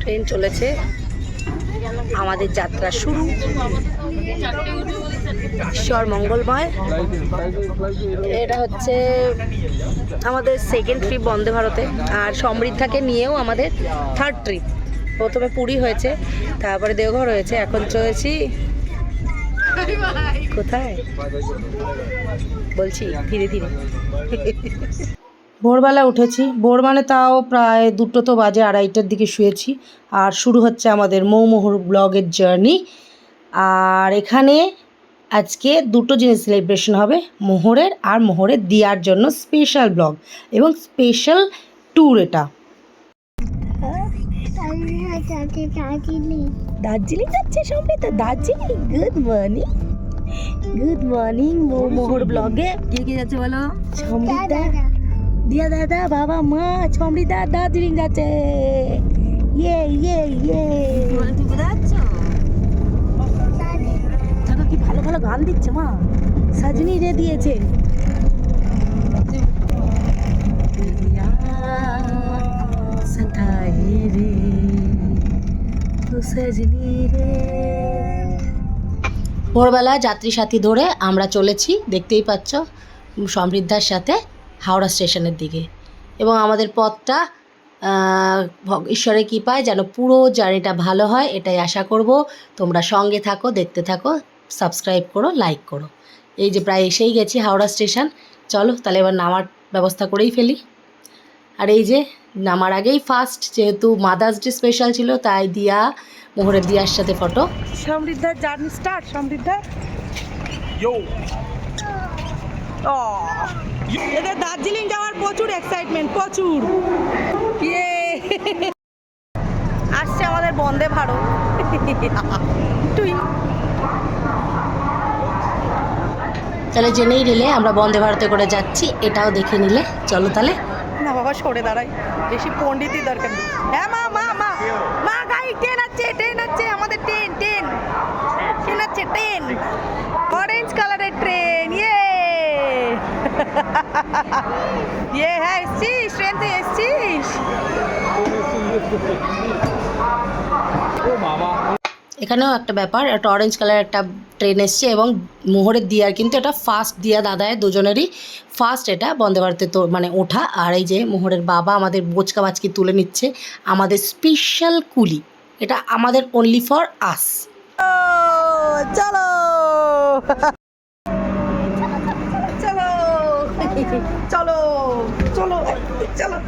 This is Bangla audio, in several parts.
ট্রেন চলেছে। আমাদের যাত্রা শুরু। ঈশ্বর মঙ্গলময়। এটা হচ্ছে আমাদের সেকেন্ড ট্রিপ বন্দে ভারতে। আর সমৃদ্ধাকে নিয়েও আমাদের থার্ড ট্রিপ প্রথমে পুরী হয়েছে, তারপরে দেওঘর হয়েছে। এখন চলেছি কোথায়? বলছি, ধীরে ধীরে। ভোরবেলা উঠেছি। ভোর মানে তাও প্রায় দুটো তো বাজে আড়াইটার দিকে শুয়েছি। আর শুরু হচ্ছে আমাদের মৌমোহর ব্লগের জার্নি আর এখানে আজকে দুটো জিনিস সেলিব্রেশন হবে মোহরের আর মোহরের দিয়ার জন্য স্পেশাল ব্লগ এবং স্পেশাল ট্যুর এটা। দার্জিলিং যাচ্ছে Samriddha Darjeeling. Good morning good morning Mohor ব্লগে কে কে যাচ্ছে বলো? সমৃদ্ধা দিয়া দাদা বাবা মা সমৃদ্ধা দার্জিলিং যাচ্ছে। ইয়ে ইয়ে ইয়ে। কি ভালো ভালো গান দিচ্ছে মা। সাজনি রে দিয়েছে। তো সজনি রে। ভোরবেলা যাত্রী সাথী ধরে আমরা চলেছি দেখতেই পাচ্ছ সমৃদ্ধার সাথে। হাওড়া স্টেশনের দিকে। এবং আমাদের পথটা ঈশ্বরের কৃপায় যেন পুরো জার্নিটা ভালো হয় এটাই আশা করব। তোমরা সঙ্গে থাকো দেখতে থাকো সাবস্ক্রাইব করো লাইক করো। এই যে প্রায় এসেই গেছি হাওড়া স্টেশন। চলো তাহলে এবার নামার ব্যবস্থা করেই ফেলি। আর এই যে নামার আগেই ফার্স্ট যেহেতু মাদার্স ডে স্পেশাল ছিল তাই দিয়া মোহরের দিয়ার সাথে ফটো সমৃদ্ধার জার্নি স্টার্ট সমৃদ্ধা! ও এদের দার্জিলিং যাওয়ার প্রচুর এক্সাইটমেন্ট প্রচুর। ইয়ে। আসছে আমাদের বন্দে ভারত। টুই তাহলে জেনেই নিলে আমরা বন্দে ভারতে করে যাচ্ছি এটাও দেখে নিলে। চলো তাহলে। না বাবা সরে দাঁড়াই। বেশি পণ্ডিতই দরকার নেই। হ্যাঁ মা মা মা। মা গাই ট্রেন আছে ট্রেন আছে আমাদের ট্রেন ট্রেন ট্রেন আছে ট্রেন অরেঞ্জ কালারের ট্রেন ইয়ে হ্যাঁ এসছিস ট্রেন তুই এসছিস এখানেও একটা ব্যাপার একটা অরেঞ্জ কালার একটা ট্রেন এসছে এবং মোহরের দিয়ার কিন্তু এটা ফার্স্ট দিয়া দাদায় দুজনেরই ফার্স্ট এটা বন্দে ভারতে তো মানে ওঠা। আর এই যে মোহরের বাবা আমাদের বোচকা বাচকি তুলে নিচ্ছে আমাদের স্পেশাল কুলি। এটা আমাদের অনলি ফর আস চলো। চলো। চলো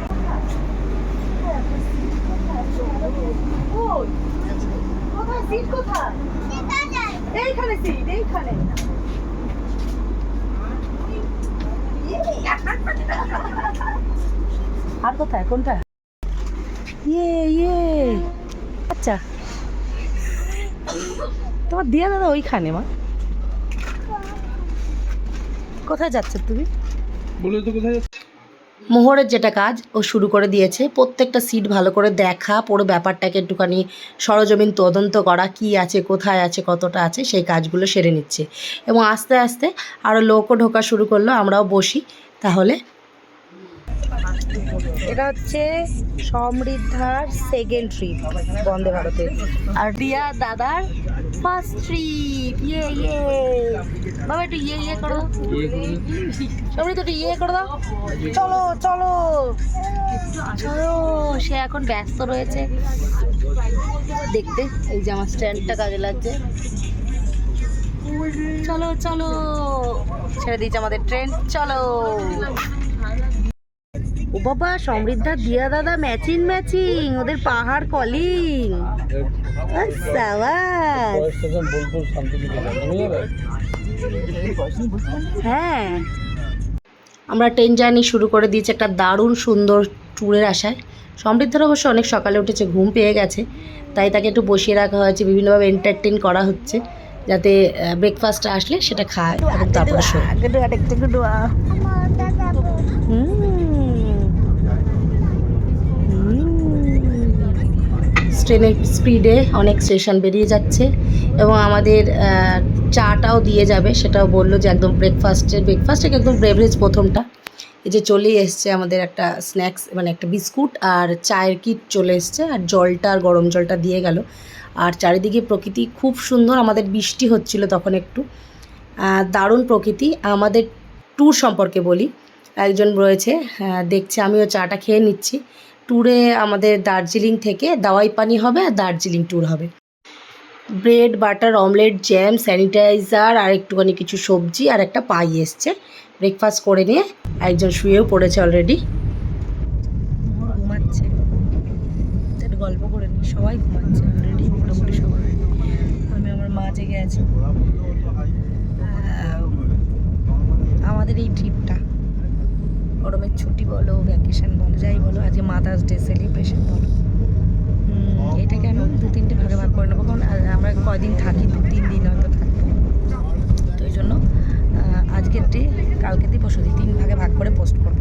আর কোথায়? কোনটা? ইয়ে ইয়ে। আচ্ছা। তোমার দিয়া দাদা ওইখানে, মা। কোথায় যাচ্ছে তুমি? বলে তো কোথায় যাচ্ছে? মোহরের যেটা কাজ ও শুরু করে দিয়েছে, প্রত্যেকটা সিট ভালো করে দেখা, পুরো ব্যাপারটাকে একটুখানি সরজমিন তদন্ত করা, কি আছে, কোথায় আছে, কতটা আছে, সেই কাজগুলো সেরে নিচ্ছে। এবং আস্তে আস্তে আরও লোকও ঢোকা শুরু করল, আমরাও বসি, তাহলে এটা হচ্ছে সমৃদ্ধার সেকেন্ড ট্রিপ বন্দে ভারতে আর দিয়া দাদার ফার্স্ট ট্রিপ ইয়ে ইয়ে। বাবা, একটু ইয়ে ইয়ে করো। সমৃদ্ধ, একটু ইয়ে করে দাও। চলো চলো। চলো, সে এখন ব্যস্ত রয়েছে। দেখতে, এই যে আমার স্ট্যান্ডটা কাজে লাগছে। চলো চলো। ছেড়ে দিয়েছে আমাদের ট্রেন। চলো। ও বাবা সমৃদ্ধা দিয়া দাদা ম্যাচিং ম্যাচিং ওদের পাহাড় কলিং হ্যাঁ। আমরা ট্রেন জার্নি শুরু করে দিয়েছি একটা দারুণ সুন্দর ট্যুরের আশায়। সমৃদ্ধার অবশ্য অনেক সকালে উঠেছে ঘুম পেয়ে গেছে। তাই তাকে একটু বসিয়ে রাখা হয়েছে বিভিন্নভাবে এন্টারটেন করা হচ্ছে যাতে ব্রেকফাস্ট আসলে সেটা খায় তারপরে শোয়। ট্রেনের স্পিডে অনেক স্টেশন বেরিয়ে যাচ্ছে এবং আমাদের চাটাও দিয়ে যাবে। সেটাও বলল যে একদম ব্রেকফাস্টের ব্রেকফাস্ট একদম ব্রেভারেজ প্রথমটা। এই যে চলেই এসছে আমাদের একটা স্ন্যাক্স মানে একটা বিস্কুট আর চায়ের কিট চলে এসছে আর জলটা আর গরম জলটা দিয়ে গেল। আর চারিদিকে প্রকৃতি খুব সুন্দর, আমাদের বৃষ্টি হচ্ছিল তখন একটু। দারুণ প্রকৃতি। আমাদের ট্যুর সম্পর্কে বলি। একজন রয়েছে দেখছে আমিও চাটা খেয়ে নিচ্ছি। ট্যুরে আমাদের দার্জিলিং থেকে দাওয়াই পানি হবে আর দার্জিলিং ট্যুর হবে। Bread butter omelette jam sanitiser আর একটুখানি কিছু সবজি আর একটা পাই এসছে। ব্রেকফাস্ট করে নিয়ে একজন শুয়েও পড়েছে অলরেডি ঘুমাচ্ছে। গল্প করে নি সবাই ঘুমাচ্ছে অলরেডি মোটামুটি সবাই। আমি আমার মা জেগে আছি। আমাদের এই ট্রিপটা গরমের ছুটি বলো ভ্যাকেশন বলো, যাই বলো, আজকে মাদার্স ডে সেলিব্রেশন বলো। এটাকে আমি দু তিনটে ভাগে ভাগ করে নেব? কারণ আমরা কয়দিন থাকি? দু তিন দিন হয়তো থাকব। তো এই জন্য আজকের ডে দিয়ে পরশু দিন তিন ভাগে ভাগ করে পোস্ট করব।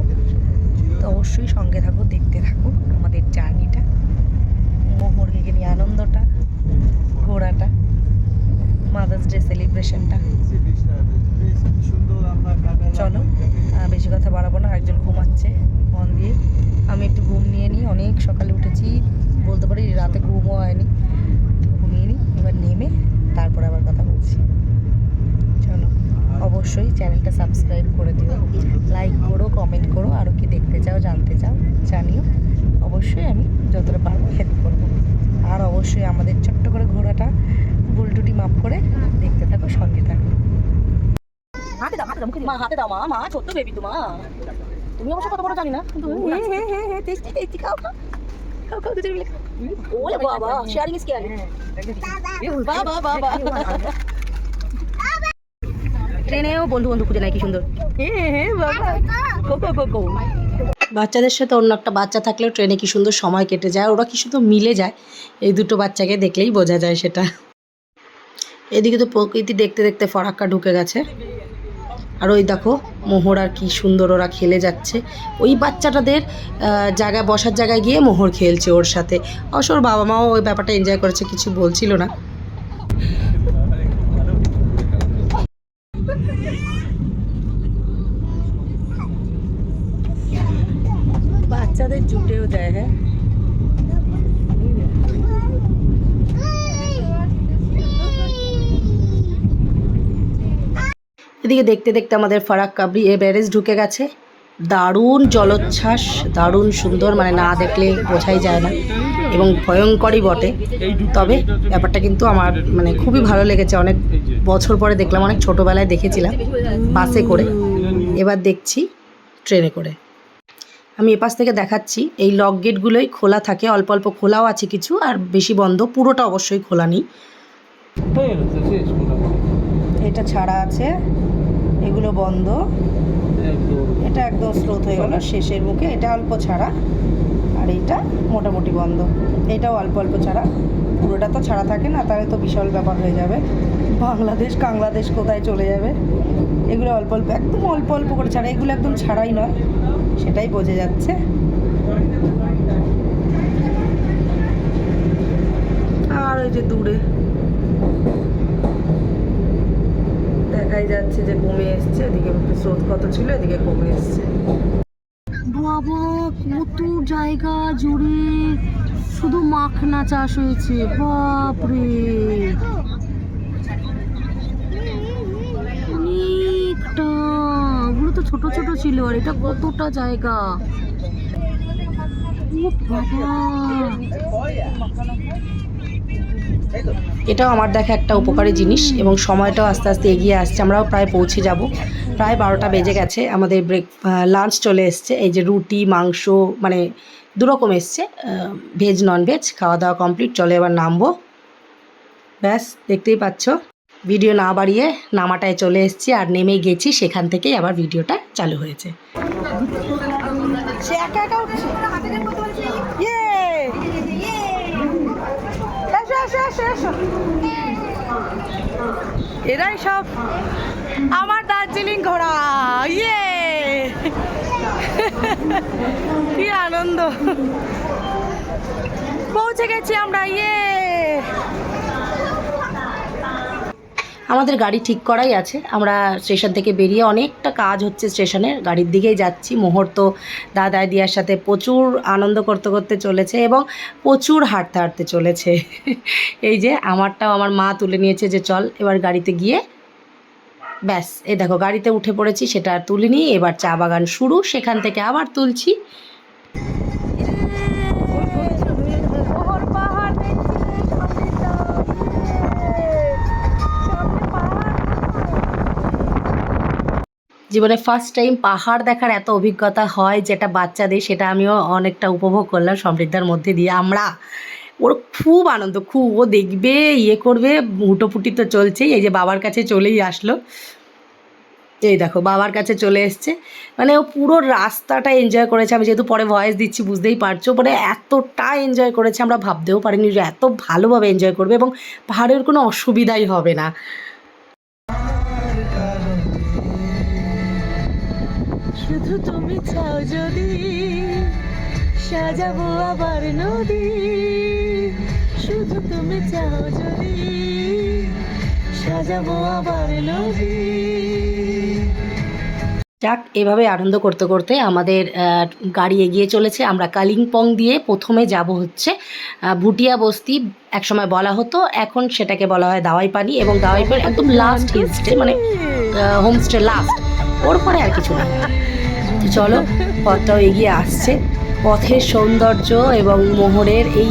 তো অবশ্যই সঙ্গে থাকো, দেখতে থাকো আমাদের জার্নিটা মুহুর্গে নিয়ে আনন্দটা, ঘোরাটা মাদার্স ডে সেলিব্রেশনটা চলো আহ, বেশি কথা বাড়াবো না একজন ঘুমাচ্ছে মন দিয়ে আমি একটু ঘুম নিয়ে নিই অনেক সকালে উঠেছি বলতে পারি রাতে ঘুমও হয়নি ঘুমিয়ে নিই এবার নেমে তারপরে আবার কথা বলছি চলো অবশ্যই চ্যানেলটা সাবস্ক্রাইব করে দিও লাইক করো কমেন্ট করো আরও কি দেখতে চাও জানতে চাও জানিও। অবশ্যই আমি যতটা পারব হেল্প করব। আর অবশ্যই আমাদের ছোট্ট করে ঘোরাটা বুলটুটি মাপ করে দেখতে থাকো সঙ্গে থাকো। হাতে দাও হাতে দাও মা হাতে দাও মা মা ছোট্ট বেবি তো মা। তুমি অবশ্য কত বড় জানি না কিন্তু হ্যাঁ হ্যাঁ হ্যাঁ হ্যাঁ টেস্টি টেস্টি খাও খাও। খাও খাও দুজন মিলে। ওলে বাবা শেয়ারিং ইজ কেয়ারিং বাবা বাবা ট্রেনেও বন্ধু বন্ধু খুঁজে নাই, কি সুন্দর। বাচ্চাদের সাথে অন্য একটা বাচ্চা থাকলেও ট্রেনে কি সুন্দর সময় কেটে যায়, ওরা কি সুন্দর মিলে যায়, এই দুটো বাচ্চাকে দেখলেই বোঝা যায় সেটা। এদিকে তো প্রকৃতি দেখতে দেখতে ফরাক্কা ঢুকে গেছে। আর ওই দেখো, মোহর আর কি সুন্দর ওরা খেলে যাচ্ছে। ওই বাচ্চাটাদের জায়গায়, বসার জায়গায় গিয়ে মোহর খেলছে ওর সাথে। অবশ্য ওর বাবা মাও ওই ব্যাপারটা এনজয় করেছে, কিছু বলছিল না। বাচ্চাদের জুটেও যায় হ্যাঁ এদিকে দেখতে দেখতে আমাদের ফারাক ব্রি- এ ব্যারেজ ঢুকে গেছে। দারুণ জলোচ্ছ্বাস, দারুণ সুন্দর মানে না দেখলে বোঝাই যায় না এবং ভয়ঙ্করই বটে। তবে ব্যাপারটা কিন্তু আমার মানে খুবই ভালো লেগেছে। অনেক বছর পরে দেখলাম, অনেক ছোটোবেলায় দেখেছিলাম। বাসে করে। এবার দেখছি ট্রেনে করে। আমি এপাশ থেকে দেখাচ্ছি। এই লক গেটগুলোই খোলা থাকে। অল্প অল্প খোলাও আছে কিছু, আর বেশি বন্ধ। পুরোটা অবশ্যই খোলা নেই। এটা ছাড়া আছে। এগুলো বন্ধ। এটা একদম স্রোত হয়ে গেল শেষের মুখে এটা অল্প ছাড়া। আর এইটা মোটামুটি বন্ধ। এটাও অল্প অল্প ছাড়া। পুরোটা তো ছাড়া থাকে না, তাহলে তো বিশাল ব্যাপার হয়ে যাবে। বাংলাদেশ, কাংলাদেশ কোথায় চলে যাবে? এগুলো অল্প অল্প, একদম অল্প অল্প করে ছাড়া এগুলো একদম ছাড়াই নয়, সেটাই বোঝা যাচ্ছে। আর ওই যে দূরে, দেখাই যাচ্ছে যে কমে এসছে, এদিকে স্রোত কত ছিল, এদিকে কমে এসছে। বাবা, কত জায়গা জুড়ে শুধু মাখনা চাষ হয়েছে, বাপরে অনেকটা ওগুলো তো ছোট ছোট ছিল আর এটা কতটা জায়গা? এটাও আমার দেখা একটা উপকারী জিনিস এবং সময়টাও আস্তে আস্তে এগিয়ে আসছে। আমরাও প্রায় পৌঁছে যাব। প্রায় বারোটা বেজে গেছে। আমাদের ব্রেক লাঞ্চ চলে এসছে। এই যে রুটি, মাংস মানে দুরকম এসছে। ভেজ নন ভেজ খাওয়া দাওয়া কমপ্লিট চলে এবার নামবো। ব্যাস, দেখতেই পাচ্ছ। ভিডিও না বাড়িয়ে নামাটায় চলে এসেছি আর নেমে গেছি, সেখান থেকেই আবার ভিডিওটা চালু হয়েছে। এরাই সব আমার দার্জিলিং ঘোড়া। ইয়ে! কি আনন্দ। পৌঁছে গেছি আমরা ইয়ে! আমাদের গাড়ি ঠিক করাই আছে। আমরা স্টেশন থেকে বেরিয়ে অনেকটা কাজ হচ্ছে স্টেশনের। গাড়ির দিকেই যাচ্ছি। মুহূর্ত দাদা দিয়ার সাথে প্রচুর আনন্দ করতে করতে চলেছে এবং প্রচুর হাঁটতে হাঁটতে চলেছে। এই যে আমারটাও আমার মা তুলে নিয়েছে যে চল এবার গাড়িতে গিয়ে ব্যাস। এ দেখো গাড়িতে উঠে পড়েছি, সেটা আর তুলিনি। এবার চা বাগান শুরু। সেখান থেকে আবার তুলছি। জীবনে ফার্স্ট টাইম পাহাড় দেখার এত অভিজ্ঞতা হয় যেটা বাচ্চাদের, সেটা আমিও অনেকটা উপভোগ করলাম সমৃদ্ধার মধ্যে দিয়ে। আমরা, ওর খুব আনন্দ, খুব, ও দেখবে ইয়ে করবে হুটোপুটি তো চলছেই, এই যে বাবার কাছে চলেই আসলো। এই দেখো, বাবার কাছে চলে এসছে। মানে ও পুরো রাস্তাটা এনজয় করেছে, আমি যেহেতু পরে ভয়েস দিচ্ছি, বুঝতেই পারছ মানে এতটা এনজয় করেছে, আমরা ভাবতেও পারিনি যে এত ভালোভাবে এনজয় করবে এবং পাহাড়ের কোনো অসুবিধাই হবে না। শুধু তুমি চাও যদি সাজাবো আবার নদী। শুধু তুমি চাও যদি সাজাবো আবার নদী। যাক, এভাবে আনন্দ করতে করতে আমাদের গাড়ি এগিয়ে চলেছে। আমরা কালিম্পং দিয়ে প্রথমে যাব হচ্ছে ভুটিয়া বস্তি। একসময় বলা হতো, এখন সেটাকে বলা হয় দাওয়াই পানি এবং দাওয়াই পানি একদম লাস্ট হিল স্টে মানে হোমস্টে লাস্ট ওর পরে আর কিছু না। চলো, পথটাও এগিয়ে আসছে। পথের সৌন্দর্য এবং মোহরের এই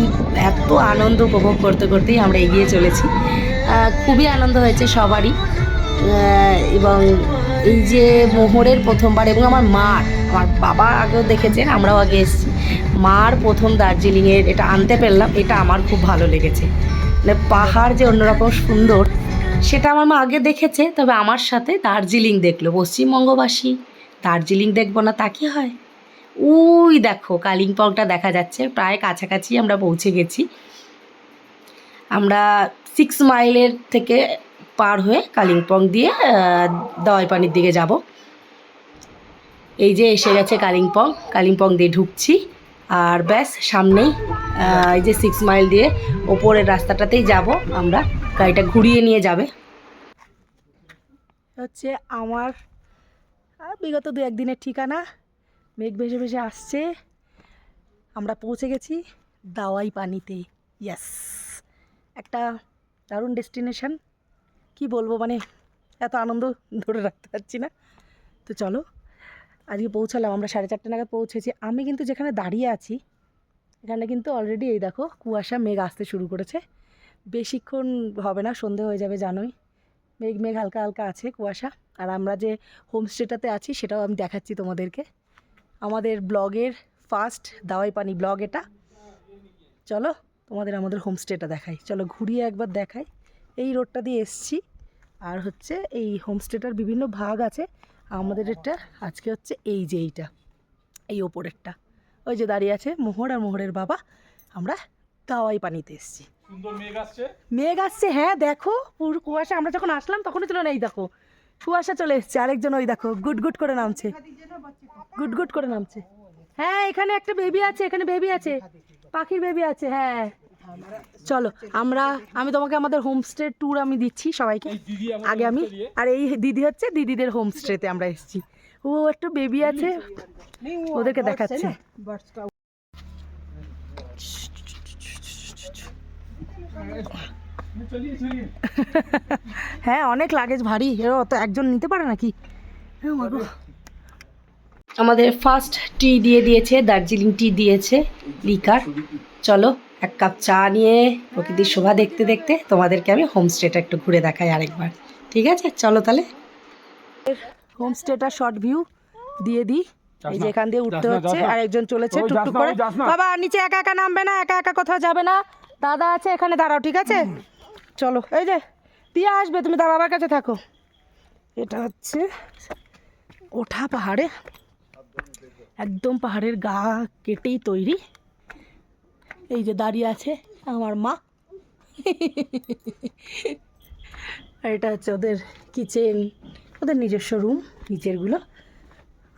এত আনন্দ উপভোগ করতে করতেই আমরা এগিয়ে চলেছি। খুবই আনন্দ হয়েছে সবারই। এবং এই যে মোহরের প্রথমবার এবং আমার মার, আমার বাবা আগেও দেখেছেন, আমরাও আগে এসেছি। মার প্রথম দার্জিলিংয়ের এটা আনতে পারলাম, এটা আমার খুব ভালো লেগেছে। মানে পাহাড় যে অন্যরকম সুন্দর, সেটা আমার মা আগে দেখেছে, তবে আমার সাথে দার্জিলিং দেখল, পশ্চিমবঙ্গবাসী। দার্জিলিং দেখব না তা কি হয়? ওই দেখো, কালিম্পংটা দেখা যাচ্ছে, প্রায় কাছাকাছি আমরা পৌঁছে গেছি। আমরা সিক্স মাইলের থেকে পার হয়ে কালিম্পং দিয়ে দাওয়াইপানির দিকে যাব। এই যে এসে গেছে কালিম্পং কালিম্পং দিয়ে ঢুকছি। আর ব্যাস, সামনেই এই যে সিক্স মাইল দিয়ে ওপরের রাস্তাটাতেই যাব আমরা। গাড়িটা ঘুরিয়ে নিয়ে যাবে। হচ্ছে আমার আহ, বিগত দু একদিনের ঠিকানা মেঘ ভেসে ভেসে আসছে। আমরা পৌঁছে গেছি দাওয়াই পানিতে ইয়াস একটা দারুণ ডেস্টিনেশন। কি বলব মানে এত আনন্দ ধরে রাখতে পারছি না। তো চলো আজকে পৌঁছালাম। আমরা সাড়ে চারটে নাগাদ পৌঁছেছি। আমি কিন্তু যেখানে দাঁড়িয়ে আছি এখানে কিন্তু অলরেডি এই দেখো কুয়াশা মেঘ আসতে শুরু করেছে। বেশিক্ষণ হবে না সন্ধে হয়ে যাবে জানোই। মেঘ মেঘ হালকা হালকা আছে কুয়াশা। আর আমরা যে হোমস্টেটাতে আছি সেটাও আমি দেখাচ্ছি তোমাদেরকে। আমাদের ব্লগের ফার্স্ট দাওয়াই পানি ব্লগ এটা। চলো তোমাদের আমাদের হোমস্টেটা দেখাই। চলো ঘুরিয়ে একবার দেখাই। এই রোডটা দিয়ে এসছি। আর হচ্ছে এই হোমস্টেটার বিভিন্ন ভাগ আছে। আমাদের এটা আজকে হচ্ছে এই যে এইটা এই ওপরেরটা। ওই যে দাঁড়িয়ে আছে মোহর আর মোহরের বাবা। আমরা দাওয়াই পানিতে এসছি মেঘ আসছে। মেঘ আসছে হ্যাঁ দেখো পুরো কুয়াশা। আমরা যখন আসলাম তখনই ছিল না এই দেখো। কুয়াশা চলে এসছে আরেকজন ওই দেখো গুড গুড করে নামছে গুড গুড করে নামছে হ্যাঁ এখানে একটা বেবি আছে এখানে বেবি আছে পাখির বেবি আছে হ্যাঁ চলো আমরা আমি তোমাকে আমাদের হোমস্টে ট্যুর আমি দিচ্ছি সবাইকে আগে আমি আর এই দিদি হচ্ছে দিদিদের হোমস্টেতে আমরা এসেছি ও একটা বেবি আছে ওদেরকে দেখাচ্ছে হ্যাঁ অনেক লাগেজ ভারী। এ অত একজন নিতে পারে নাকি। আমাদের ফার্স্ট টি দিয়ে দিয়েছে দার্জিলিং টি দিয়েছে লিকার। চলো এক কাপ চা নিয়ে প্রকৃতির শোভা দেখতে দেখতে তোমাদেরকে আমি হোমস্টেটা একটু ঘুরে দেখাই আরেকবার। ঠিক আছে? চলো তাহলে। হোমস্টেটা শর্ট ভিউ দিয়ে দিই। এই যে এখান দিয়ে উঠতে হচ্ছে আর একজন চলেছে টুকটুক করে। বাবা নিচে একা একা নামবে না একা একা কোথাও যাবে না। দাদা আছে এখানে দাঁড়াও ঠিক আছে? চলো, এই যে, দিয়ে আসবে, তুমি তার বাবার কাছে থাকো। এটা হচ্ছে ওঠা পাহাড়ে, একদম পাহাড়ের গা কেটেই তৈরি। এই যে দাঁড়িয়ে আছে আমার মা। এটা হচ্ছে ওদের কিচেন, ওদের নিজস্ব রুম, নিচেরগুলো।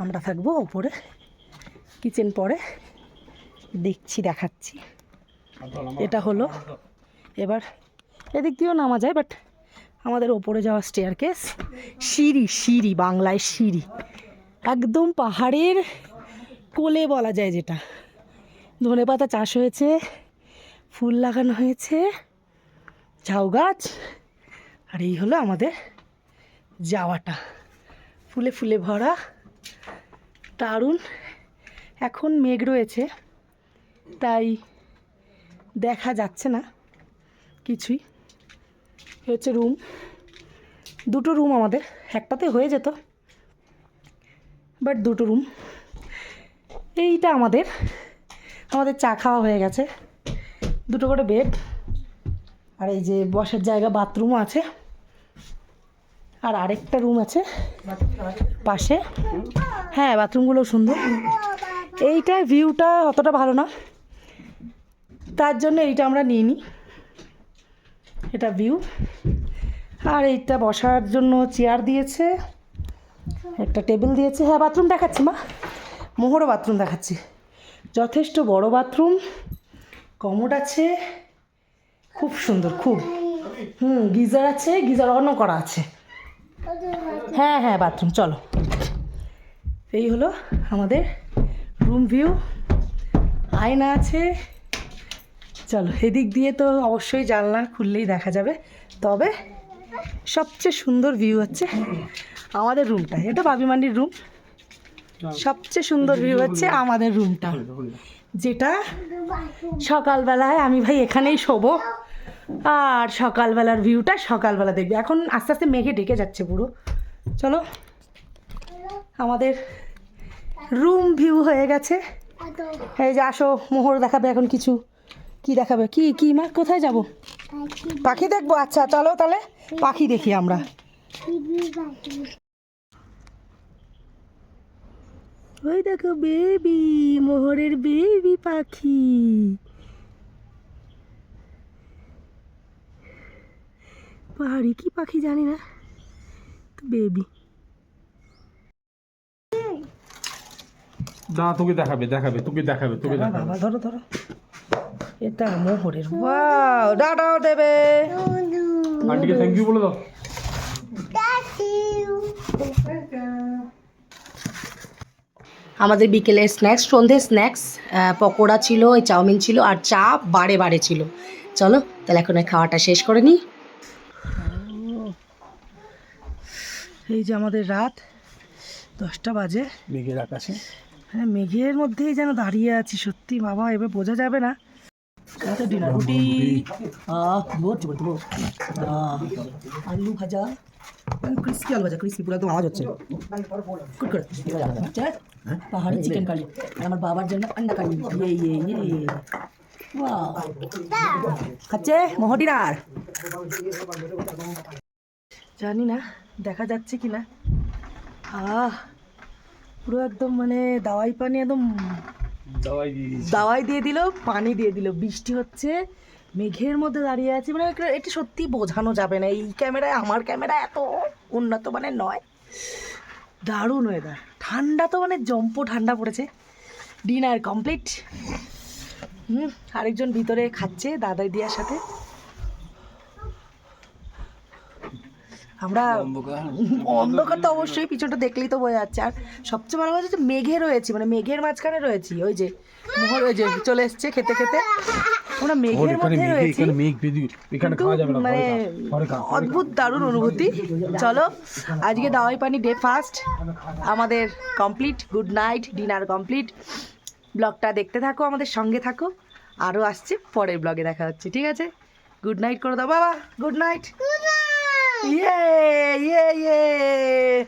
আমরা থাকব ওপরে, কিচেন পরে। দেখছি, দেখাচ্ছি। এটা হলো, এবার এদিক দিয়েও নামা যায় বাট আমাদের ওপরে যাওয়া স্টেয়ার কেস সিঁড়ি সিঁড়ি, বাংলায় সিঁড়ি। একদম পাহাড়ের কোলে বলা যায় যেটা। ধনে পাতা চাষ হয়েছে, ফুল লাগানো হয়েছে, ঝাউ গাছ, আর এই হলো আমাদের যাওয়াটা। ফুলে ফুলে ভরা, দারুণ। এখন মেঘ রয়েছে, তাই দেখা যাচ্ছে না, কিছুই। হচ্ছে রুম দুটো রুম আমাদের, একটাতে হয়ে যেত বাট দুটো রুম এইটা আমাদের আমাদের চা খাওয়া হয়ে গেছে, দুটো করে বেড আর এই যে বসার জায়গা বাথরুমও আছে, আর আরেকটা রুম আছে পাশে। হ্যাঁ বাথরুমগুলো সুন্দর। এইটা ভিউটা অতটা ভালো না, তার জন্য এইটা আমরা নিয়ে নিই এটা ভিউ আর এইটা বসার জন্য চেয়ার দিয়েছে। একটা টেবিল দিয়েছে। হ্যাঁ বাথরুম দেখাচ্ছি, মা। মোহরও বাথরুম দেখাচ্ছি। যথেষ্ট বড় বাথরুম। কমোড আছে। খুব সুন্দর, খুব। হুম, গিজার আছে, গিজার অনও করা আছে। হ্যাঁ হ্যাঁ বাথরুম, চলো। এই হলো আমাদের রুম ভিউ। আয়না আছে। চলো, এদিক দিয়ে তো অবশ্যই জানলা খুললেই দেখা যাবে। তবে সবচেয়ে সুন্দর ভিউ হচ্ছে আমাদের রুমটা এটা বাবিমান্ডির রুম সবচেয়ে সুন্দর ভিউ হচ্ছে আমাদের রুমটা যেটা সকালবেলায় আমি ভাই এখানেই শোবো। আর সকালবেলার ভিউটা সকালবেলা দেখবে। এখন আস্তে আস্তে মেঘে ঢেকে যাচ্ছে পুরো। চলো, আমাদের রুম ভিউ হয়ে গেছে। এই যে আসো, মোহর দেখাবে এখন কিছু। কি দেখাবে? কি কি মা, কোথায় যাব? পাখি দেখব? আচ্ছা চলো তাহলে। পাখি দেখি আমরা। ওই দেখো বেবি মোহরের বেবি পাখি। পাহাড়ি কি পাখি জানি না বেবি। না তোকে দেখাবে দেখাবে তোকে দেখাবে তোকে দেখাবে। বাবা ধরো ধরো। এটা মোহরের ওয়াও ডাটাও দেবে। আন্টিকে থ্যাংক ইউ বলে দাও। আমাদের বিকেলে স্ন্যাক্স সন্ধে স্ন্যাক্স পকোড়া ছিল চাউমিন ছিল আর চা বারে বারে ছিল। চলো তাহলে এখন খাওয়াটা শেষ করে নিই এই যে আমাদের রাত দশটা বাজে। মেঘের আকাশে। হ্যাঁ মেঘের মধ্যেই যেন দাঁড়িয়ে আছি সত্যি বাবা এবার বোঝা যাবে না। ডিনার রুটি ভর্তি ভর্তি। আলু ভাজা ক্রিস্পি আলু ভাজা ক্রিস্পি পুরো একদম আওয়াজ হচ্ছে করে পাহাড়ি চিকেন কারি আর আমার বাবার জন্য আন্ডা কারি ইয়ে ইয়ে ইয়ে ইয়ে খাচ্ছে মোহ ডিনার জানি না দেখা যাচ্ছে কি না আহ পুরো একদম মানে দাওয়াই পানি একদম দাওয়াই দিয়ে দিল, পানি দিয়ে দিল। বৃষ্টি হচ্ছে, মেঘের মধ্যে দাঁড়িয়ে আছে। মানে এটা সত্যি বোঝানো যাবে না। এই ক্যামেরায়, আমার ক্যামেরা এত উন্নত মানে নয়। দারুণ ওয়েদার ঠান্ডা তো মানে জম্প ঠান্ডা পড়েছে। ডিনার কমপ্লিট হুম, আরেকজন ভিতরে খাচ্ছে, দাদাই দিয়ার সাথে। আমরা অন্ধকার। তো অবশ্যই পিছনটা দেখলেই তো বোঝা যাচ্ছে। আর সবচেয়ে ভালো কথা হচ্ছে মেঘে রয়েছি মানে মেঘের মাঝখানে রয়েছি ওই যে মোহর ওই যে চলে এসছে খেতে খেতে। আমরা মেঘের মধ্যে রয়েছি। মেঘ বেদি এখানে খাওয়া যাবে না মানে। অদ্ভুত দারুণ অনুভূতি। চলো আজকে দাওয়াই পানি ডে ফার্স্ট আমাদের complete good night dinner complete ব্লগটা দেখতে থাকো আমাদের সঙ্গে থাকো। আরও আসছে পরের ব্লগে দেখা হচ্ছে ঠিক আছে? গুড নাইট করে দাও বাবা। Good night Yay! Yay! Yay!